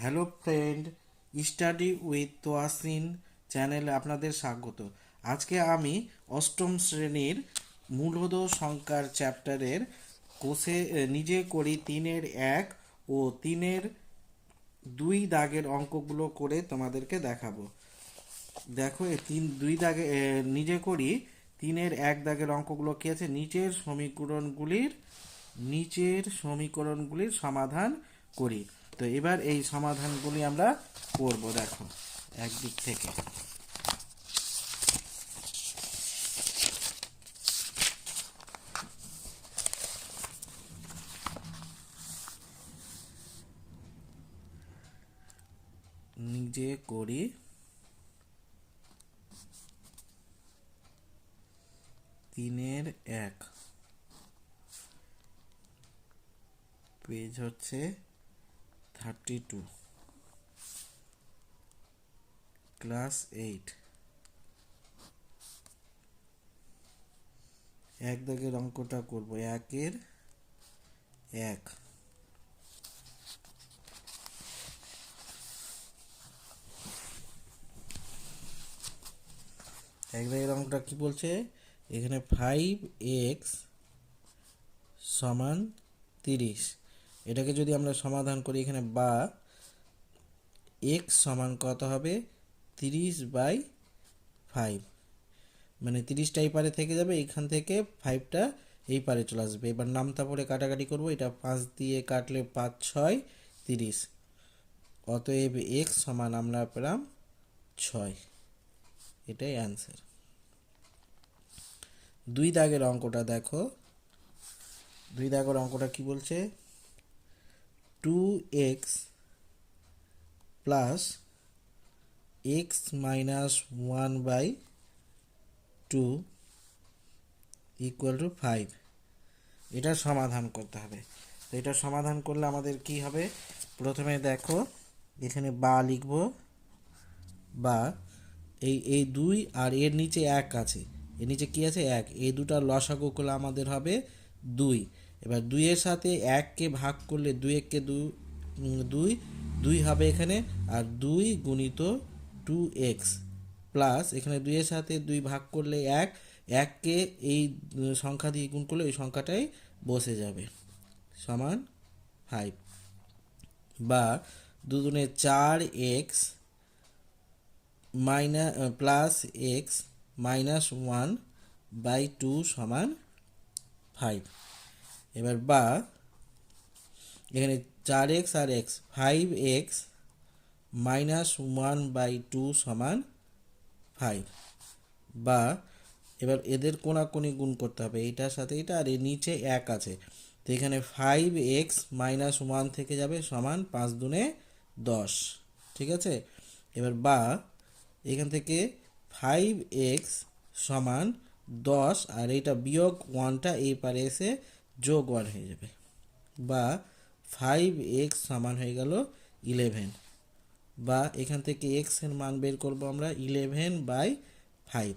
Hello friend, study with Toyasin চ্যানেলে আপনাদের স্বাগত। আজকে আমি অষ্টম শ্রেণির মূলদ সংখ্যার চ্যাপ্টারের কোষে নিজে করি তিনের এক ও তিনের দুই দাগের অঙ্কগুলো করে তোমাদেরকে দেখাবো। দেখো তিন, দুই দাগে নিজে করি তিনের এক দাগের অঙ্কগুলো কি আছে? নিচের সমীকরণগুলির নিচের সমীকরণগুলির সমাধান করি। তো এবার এই সমাধানগুলি আমরা করব, দেখো একদিক থেকে। নিজে করি। তিনের এক। পেজ হচ্ছে থার্টি টু ক্লাস এইট এক দাগের অঙ্কটা করব। একের এক। এক দাগের অঙ্কটা কি বলছে? এখানে ফাইভ এক্স সমান তিরিশ। এটাকে যদি আমরা সমাধান করি এখানে বা এক্স সমান কত হবে? তিরিশ বাই ফাইভ মানে তিরিশটা এই পারে থেকে যাবে, এখান থেকে ফাইভটা এই পারে চলে আসবে। এবার নামতা পরে কাটাকাটি করব, এটা পাঁচ দিয়ে কাটলে পাঁচ, ছয়, তিরিশ। অতএব এক্স সমান আমরা পেলাম ছয়। এটাই অ্যান্সার দুই দাগের অঙ্কটা দেখো। দুই দাগের অঙ্কটা কি বলছে? Two x plus x minus one by two equal to five এটা সমাধান করতে হবে। তো এটা সমাধান করলে আমাদের কি হবে? প্রথমে দেখো, এখানে বা লিখব। বা এই এই দুই আর এর নিচে এক আছে। এর নিচে কি আছে? এক। এই দুটা লসাগু করলে আমাদের হবে দুই। এবার দুইয়ের সাথে এককে ভাগ করলে দুই এককে দু দুই দুই হবে এখানে, আর দুই গুণিত টু এক্স প্লাস এখানে দুইয়ের সাথে দুই ভাগ করলে এক, এককে এই সংখ্যা দিয়ে গুণ করলে ওই সংখ্যাটাই বসে যাবে। সমান ফাইভ বা দুগুণে চার x minus plus x minus one by two সমান ফাইভ এবার বা, এখানে চার x R x five x minus one by two সমান ফাইভ বা, এবার এদের কোনাকুনি গুণ করতে হবে, এইটার সাথে এটা আর এর নিচে এক আছে। তো এখানে ফাইভ এক্স মাইনাস ওয়ান থেকে যাবে সমান পাঁচ দুনে দশ, ঠিক আছে? এবার বা, এখান থেকে ফাইভ এক্স সমান দশ, আর এইটা বিয়োগ ওয়ানটা এই পারে এসে যোগ ওয়ান হয়ে যাবে। বা ফাইভ এক্স সমান হয়ে গেল ইলেভেন বা এখান থেকে এক্সের মান বের করব আমরা ইলেভেন বাই ফাইভ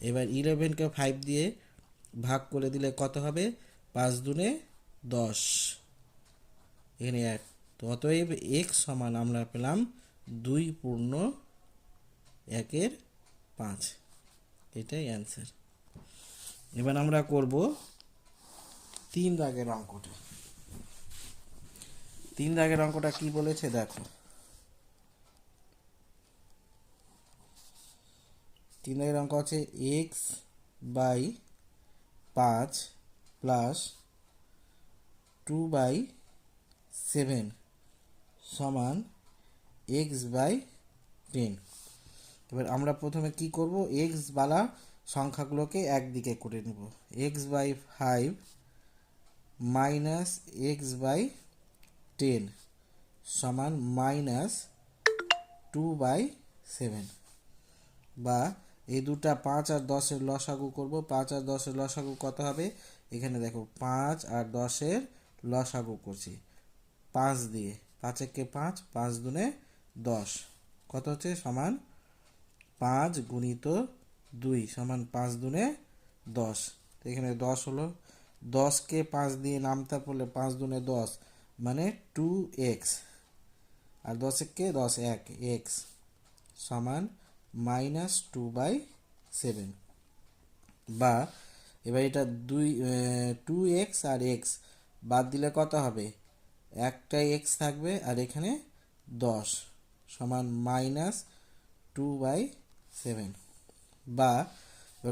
এবার ইলেভেনকে ফাইভ দিয়ে ভাগ করে দিলে কত হবে? পাঁচ দুনে দশ। এখানে এক। তো অতএব এক্স সমান আমরা পেলাম দুই পূর্ণ একের পাঁচ। এটাই অ্যান্সার এবার আমরা করব তিন দাগের অঙ্কটা। তিন দাগের অঙ্কটা কি বলেছে দেখো। তিন দাগের অঙ্ক আছে এক্স বাই পাঁচ প্লাস টু বাই সেভেন সমান এক্স বাই টেন এবার আমরা প্রথমে কি করব? এক্স বালা সংখ্যাগুলোকে একদিকে করে নেব। X by five minus x by ten সমান মাইনাস টু বাই সেভেন বা এই দুটা পাঁচ আর দশের লসাগু করব। পাঁচ আর দশের লসাগু কত হবে? এখানে দেখো, পাঁচ আর দশের লসাগু করছি। পাঁচ দিয়ে। পাঁচ একে পাঁচ পাঁচ দুনে দশ। কত হচ্ছে? সমান পাঁচ গুণিত দুই, সমান পাঁচ দুনে দশ। এখানে দশ হলো। দশকে পাঁচ দিয়ে নামতে পড়লে পাঁচ দুনে দশ মানে টু এক্স আর দশ একে দশ এক এক্স সমান মাইনাস টু বাই সেভেন বা এবার এটা দুই টু এক্স আর এক্স বাদ দিলে কত হবে? একটা এক্স থাকবে আর এখানে দশ সমান মাইনাস টু বাই সেভেন বা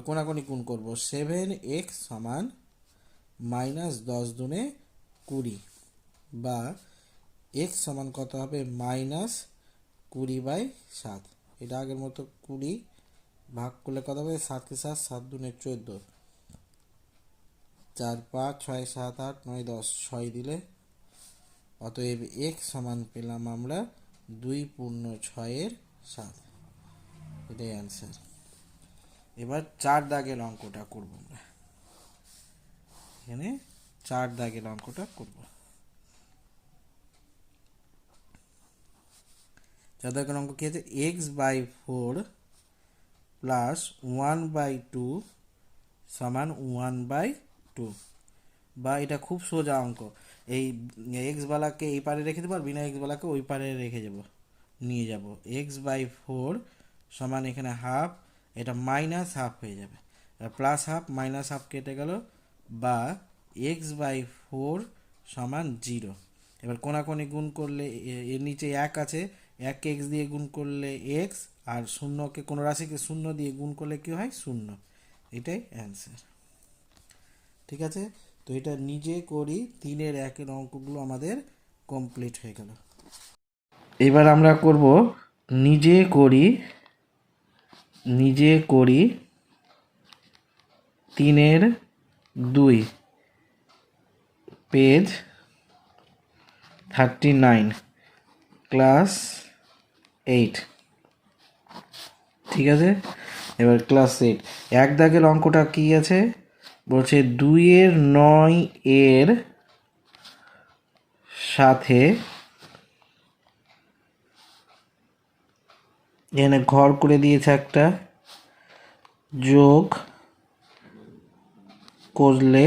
কোনাকুনি গুণ করব? সেভেন এক্স সমান মাইনাস দশ দুনে কুড়ি বা এক্স সমান কত হবে? মাইনাস কুড়ি বাই সাত। এটা আগের মতো কুড়ি ভাগ করলে কত হবে? সাতকে সাত সাত দুনে চোদ্দ। চার, পাঁচ, ছয়, সাত, আট, নয়, দশ। ছয় দিলে অতএব এক্স সমান পেলাম আমরা দুই পূর্ণ ছয়ের সাত। এটাই অ্যান্সার এবার চার দাগের অঙ্কটা করব আমরা। এখানে চার দাগের অঙ্কটা করব। চার দাগের অঙ্ক কি আছে? X by four plus one by two সমান ওয়ান বাই টু বা এটা খুব সোজা অঙ্ক। এই এক্স বালাকে এই পারে রেখে দেবো আর বিনা এক্স বালাকে ওই পারে রেখে যাব নিয়ে যাব। এক্স বাই ফোর সমান এখানে হাফ এটা মাইনাস হাফ হয়ে যাবে। প্লাস হাফ মাইনাস হাফ কেটে গেল বা এক্স বাই ফোর সমান জিরো এবার কোনাকোনি গুণ করলে এর নিচে এক আছে, এক এক্স দিয়ে গুণ করলে এক্স আর শূন্যকে, কোনো রাশিকে শূন্য দিয়ে গুণ করলে কি হয়? শূন্য। এটাই অ্যান্সার ঠিক আছে? তো এটা নিজে করি, তিনের একের অঙ্কগুলো আমাদের কমপ্লিট হয়ে গেল। এবার আমরা করব নিজে করি নিজে করি তিনের দুই। Page thirty nine class eight ঠিক আছে? এবার ক্লাস এইট এক দাগের অঙ্কটা কি আছে? বলছে দুইয়ের নয় এর সাথে এখানে ঘর করে দিয়েছে একটা যোগ করলে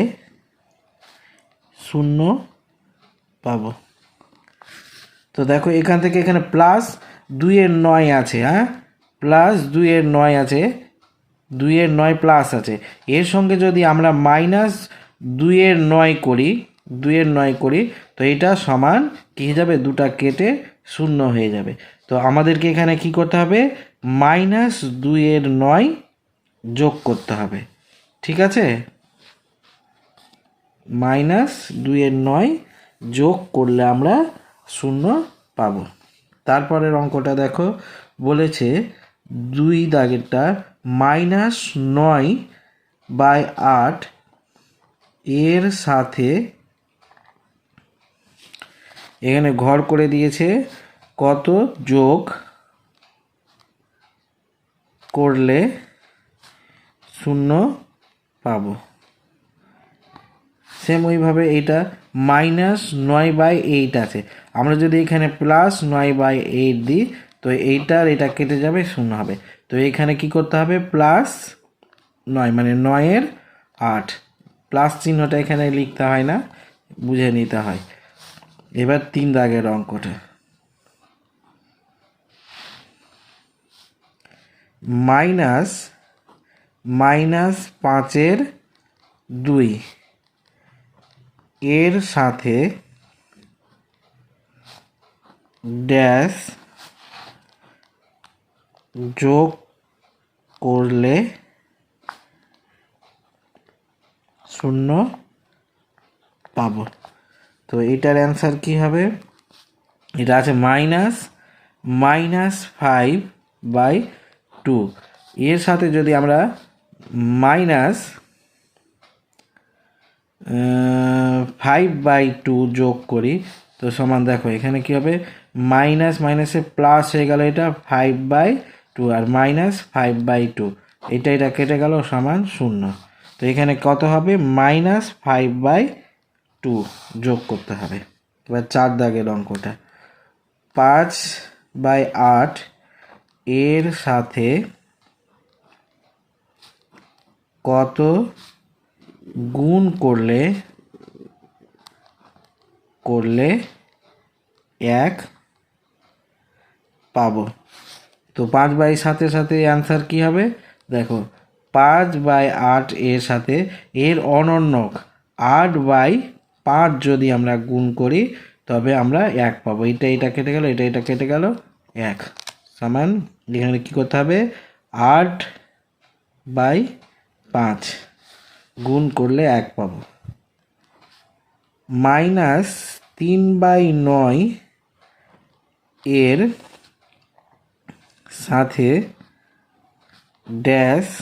শূন্য পাবো। তো দেখো এখান থেকে এখানে প্লাস দুইয়ের নয় আছে হ্যাঁ? প্লাস দুইয়ের নয় আছে, দুইয়ের নয় প্লাস আছে। এর সঙ্গে যদি আমরা মাইনাস দুইয়ের নয় করি, দুইয়ের নয় করি, তো এটা সমান কী হয়ে যাবে? দুটা কেটে শূন্য হয়ে যাবে। তো আমাদেরকে এখানে কি করতে হবে? মাইনাস দুইয়ের নয় যোগ করতে হবে। ঠিক আছে? মাইনাস দুইয়ের নয় যোগ করলে আমরা শূন্য পাবো। তারপরের অঙ্কটা দেখো, বলেছে দুই দাগেরটা মাইনাস নয় বাই আট এর সাথে এখানে ঘর করে দিয়েছে কত যোগ করলে শূন্য পাবো। সেম ওইভাবে এইটা মাইনাস নয় বাই এইট আছে। আমরা যদি এখানে প্লাস নয় বাই এইট দিই, তো এইটার এটা কেটে যাবে, শূন্য হবে। তো এখানে কি করতে হবে? প্লাস নয় মানে নয়ের আট। প্লাস চিহ্নটা এখানে লিখতে হয় না, বুঝে নিতে হয়। এবার তিন দাগের অঙ্কটা। মাইনাস মাইনাস পাঁচের দুই। এর সাথে ড্যাশ যোগ করলে শূন্য পাব। তো এটার অ্যান্সার কি হবে? এটা আছে minus minus five by two. এর সাথে যদি আমরা মাইনাস ফাইভ বাই টু যোগ করি, তো সমান দেখো, এখানে কি হবে? মাইনাস মাইনাসে প্লাস হয়ে গেল এটা ফাইভ বাই টু আর মাইনাস ফাইভ বাই টু এটা এটা কেটে গেল, সমান শূন্য। তো এখানে কত হবে? মাইনাস ফাইভ বাই টু যোগ করতে হবে। এবার চার দাগের অঙ্কটা। পাঁচ বাই আট এর সাথে কত গুণ করলে করলে এক পাবো। তো পাঁচ বাই সাতের সাথে অ্যান্সার কী হবে? দেখো, পাঁচ বাই আট এর সাথে এর অনন্যক আট বাই পাঁচ যদি আমরা গুণ করি, তবে আমরা এক পাবো। এটা এটা কেটে গেল এটা এটা কেটে গেল, এক। সমান, এখানে কী করতে হবে? আট বাই পাঁচ। গুণ করলে এক পাবো। মাইনাস তিন বাই নয় এর সাথে ড্যাশ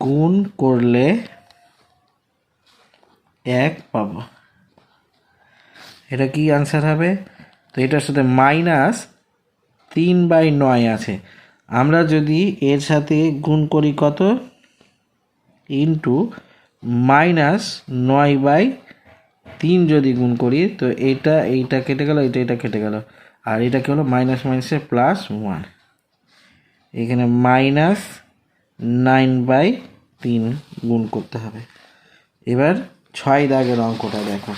গুণ করলে এক পাবো। এটা কি আনসার হবে? তো এটার সাথে মাইনাস তিন বাই নয় আছে। আমরা যদি এর সাথে গুণ করি কত? ইন্টু মাইনাস নয় বাই তিন যদি গুণ করি, তো এইটা এইটা কেটে গেল, এটা এটা কেটে গেল। আর এটা কি হলো মাইনাস মাইনাসে প্লাস ওয়ান। এখানে মাইনাস নাইন বাই তিন গুণ করতে হবে। এবার ছয় দাগের অঙ্কটা দেখো।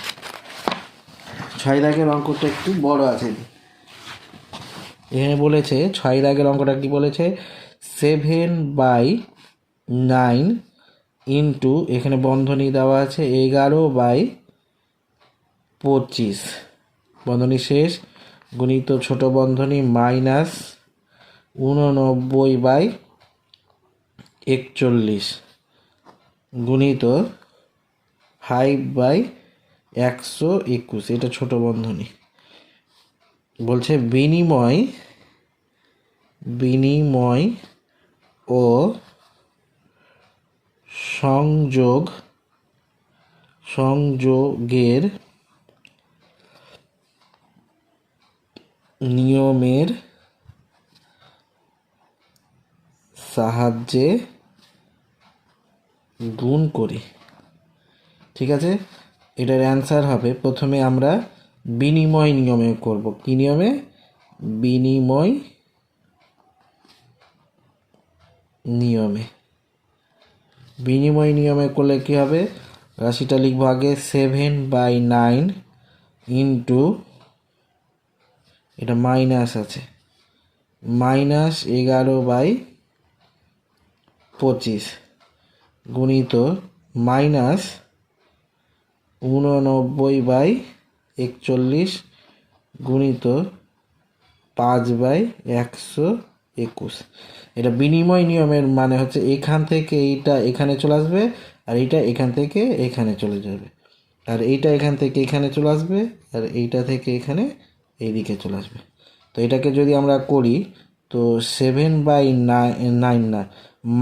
ছয় দাগের অঙ্কটা একটু বড় আছে। এখানে বলেছে, ছয় দাগের অঙ্কটা কি বলেছে? সেভেন বাই নাইন ইন্টু এখানে বন্ধনী দেওয়া আছে এগারো বাই পঁচিশ। বন্ধনী শেষ। গুণিত ছোট বন্ধনী মাইনাস উননব্বই বাই একচল্লিশ। গুণিত ফাইভ বাই একশো একুশ। এটা ছোট বন্ধনী। বলছে বিনিময় বিনিময় ও সংযোগ, সংযোগের নিয়মের সাহায্যে গুণ করি। ঠিক আছে? এটার অ্যান্সার হবে, প্রথমে আমরা বিনিময় নিয়মে করব। কী নিয়মে? বিনিময় নিয়মে। বিনিময় নিয়মে করলে কী হবে? রাশিটা লিখব আগে সেভেন বাই নাইন ইন্টু এটা মাইনাস আছে। মাইনাস এগারো বাই পঁচিশ গুণিত মাইনাস উননব্বই বাই একচল্লিশ গুণিত পাঁচ বাই একশো একুশ। এটা বিনিময় নিয়মের মানে হচ্ছে এখান থেকে এইটা এখানে চলে আসবে আর এইটা এখান থেকে এখানে চলে যাবে। আর এইটা এখান থেকে এখানে চলে আসবে আর এইটা থেকে এখানে এইদিকে চলে আসবে। তো এটাকে যদি আমরা করি, তো সেভেন বাই নাইন না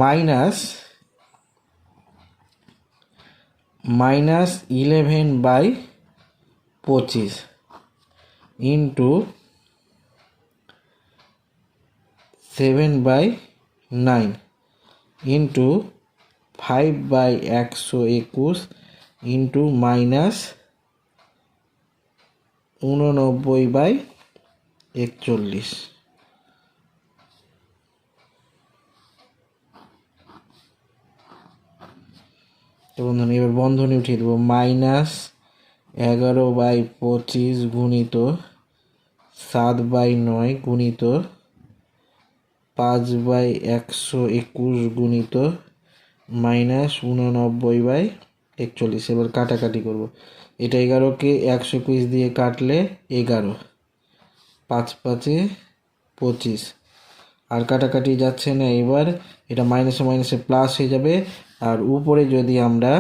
মাইনাস মাইনাস ইলেভেন বাই পঁচিশ into seven by nine into five by একশো একুশ ইন্টু মাইনাস উননব্বই বাই একচল্লিশ। তো এবার বন্ধনী উঠিয়ে দেবো। মাইনাস এগারো বাই পঁচিশ গুণিত সাত বাই নয় গুণিত পাঁচ বাই একশো একুশ গুণিত মাইনাস উননব্বই বাই একচল্লিশ। এবার কাটাকাটি করব। এটা এগারোকে একশো একুশ দিয়ে কাটলে এগারো। পাঁচ পাঁচে পঁচিশ। আর কাটাকাটি যাচ্ছে না, এবার এটা মাইনাসে মাইনাসে প্লাস হয়ে যাবে। আর উপরে যদি আমরা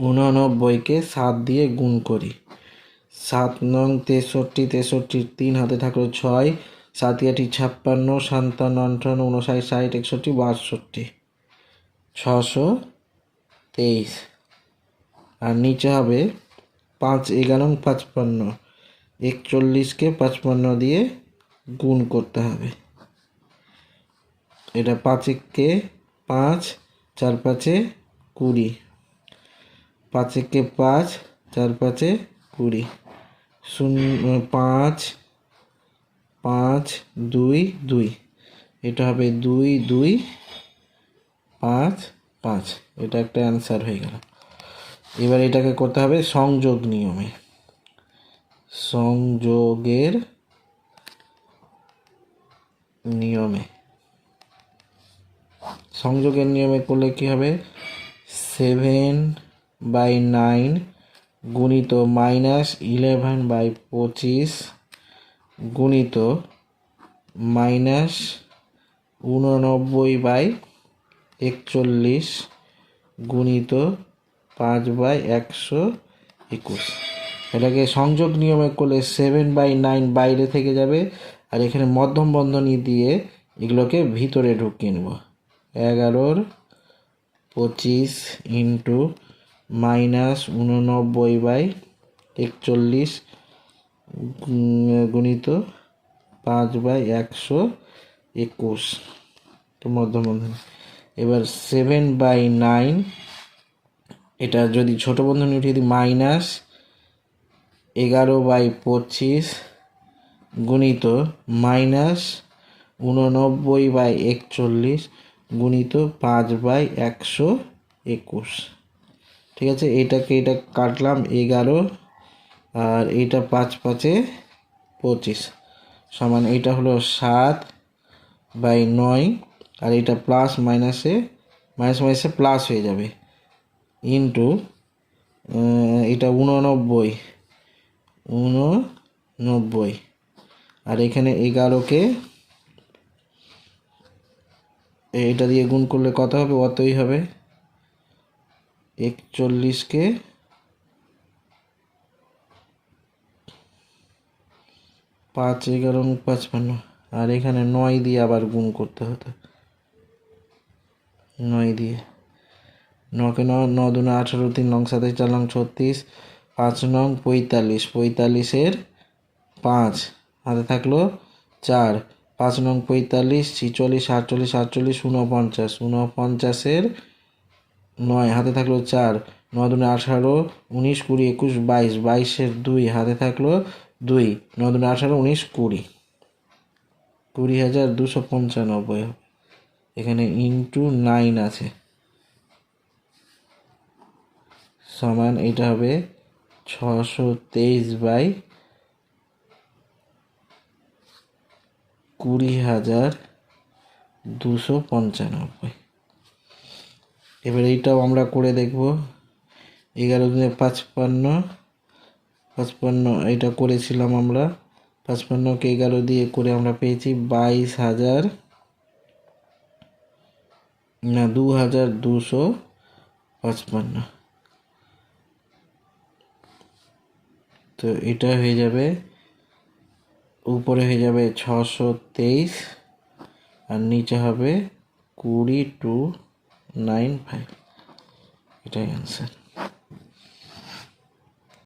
উননব্বইকে সাত দিয়ে গুণ করি, সাত নং তেষট্টি, তেষট্টির তিন হাতে থাকল ছয় সাত আটি ছাপ্পান্ন সাতান্ন আটান্ন উনষাট ষাট, একষট্টি, বাষট্টি। ছশো তেইশ। আর নিচে হবে পাঁচ এগারো, পাঁচপান্ন। একচল্লিশকে পাঁচপান্ন দিয়ে গুণ করতে হবে। এটা পাঁচেককে পাঁচ চার পাঁচে কুড়ি। পাঁচেককে পাঁচ চার পাঁচে কুড়ি। শূন্য, পাঁচ পাঁচ, দুই দুই। এটা হবে দুই দুই, পাঁচ পাঁচ। এটা একটা অ্যান্সার হয়ে গেল। এবার এটাকে করতে হবে সংযোগ নিয়মে। সংযোগের নিয়মে। সংযোগের নিয়মে করলে কি হবে? সেভেন বাই নাইন গুণিত মাইনাস ইলেভেন বাই পঁচিশ গুণিত মাইনাস উননব্বই বাই একচল্লিশ গুণিত পাঁচ বাই একশো একুশ। এটাকে সংযোগ নিয়মে করলে সেভেন বাই নাইন বাইরে থেকে যাবে আর এখানে মধ্যম বন্ধনী দিয়ে এগুলোকে ভিতরে ঢুকিয়ে নেব। এগারোর পঁচিশ ইন্টু মাইনাস উননব্বই বাই একচল্লিশ গুণিত পাঁচ বাই একশো একুশ। মধ্যম বন্ধনী এবার সেভেন বাই নাইন এটা যদি ছোট বন্ধনী উঠিয়ে দিই মাইনাস এগারো বাই পঁচিশ গুণিত মাইনাস উননব্বই বাই একচল্লিশ গুণিত পাঁচ বাই একশো একুশ। ঠিক আছে? এটাকে এটা কাটলাম এগারো আর এইটা পাঁচ পাঁচে পঁচিশ। সমান এইটা হলো সাত বাই নয়, আর এটা প্লাস মাইনাসে, মাইনাস মাইনাসে প্লাস হয়ে যাবে। ইন্টু এটা উননব্বই উননব্বই। আর এখানে এগারোকে এটা দিয়ে গুণ করলে কত হবে? অতই হবে। একচল্লিশকে পাঁচ, এগারো, পাঁচপান্ন। আর এখানে নয় দিয়ে আবার গুণ করতে হতো নয় দিয়ে। নকে ন ন দুনে আঠারো, তিন নং সাতাশ, চার নং ছত্রিশ, পাঁচ নং পঁয়তাল্লিশ। পঁয়তাল্লিশের পাঁচ, হাতে থাকল চার। পাঁচ নং পঁয়তাল্লিশ, ছিচল্লিশ আটচল্লিশ আটচল্লিশ, ঊনপঞ্চাশ। ঊনপঞ্চাশের নয়, হাতে থাকল চার। ন দুনে আঠারো, উনিশ, কুড়ি, একুশ, বাইশ। বাইশের দুই, হাতে থাকল দুই ন দুনে আঠারো, উনিশ, কুড়ি। কুড়ি হাজার দুশো পঞ্চানব্বই হবে। এখানে ইন্টু নাইন আছে। সমান এটা হবে ছশো তেইশ বাই কুড়ি হাজার দুশো পঞ্চানব্বই। এবার এইটাও আমরা করে দেখব। এগারো দিনে পাঁচপান্ন পাঁচপান্ন এটা করেছিলাম আমরা। পাঁচপান্নকে এগারো দিয়ে করে আমরা পেয়েছি বাইশ হাজার। না, দু হাজার দুশো পাঁচপান্ন। তো এটা হয়ে যাবে, উপরে হয়ে যাবে ছশো তেইশ, আর নিচে হবে কুড়ি টু নাইন ফাইভ। এটাই অ্যান্সার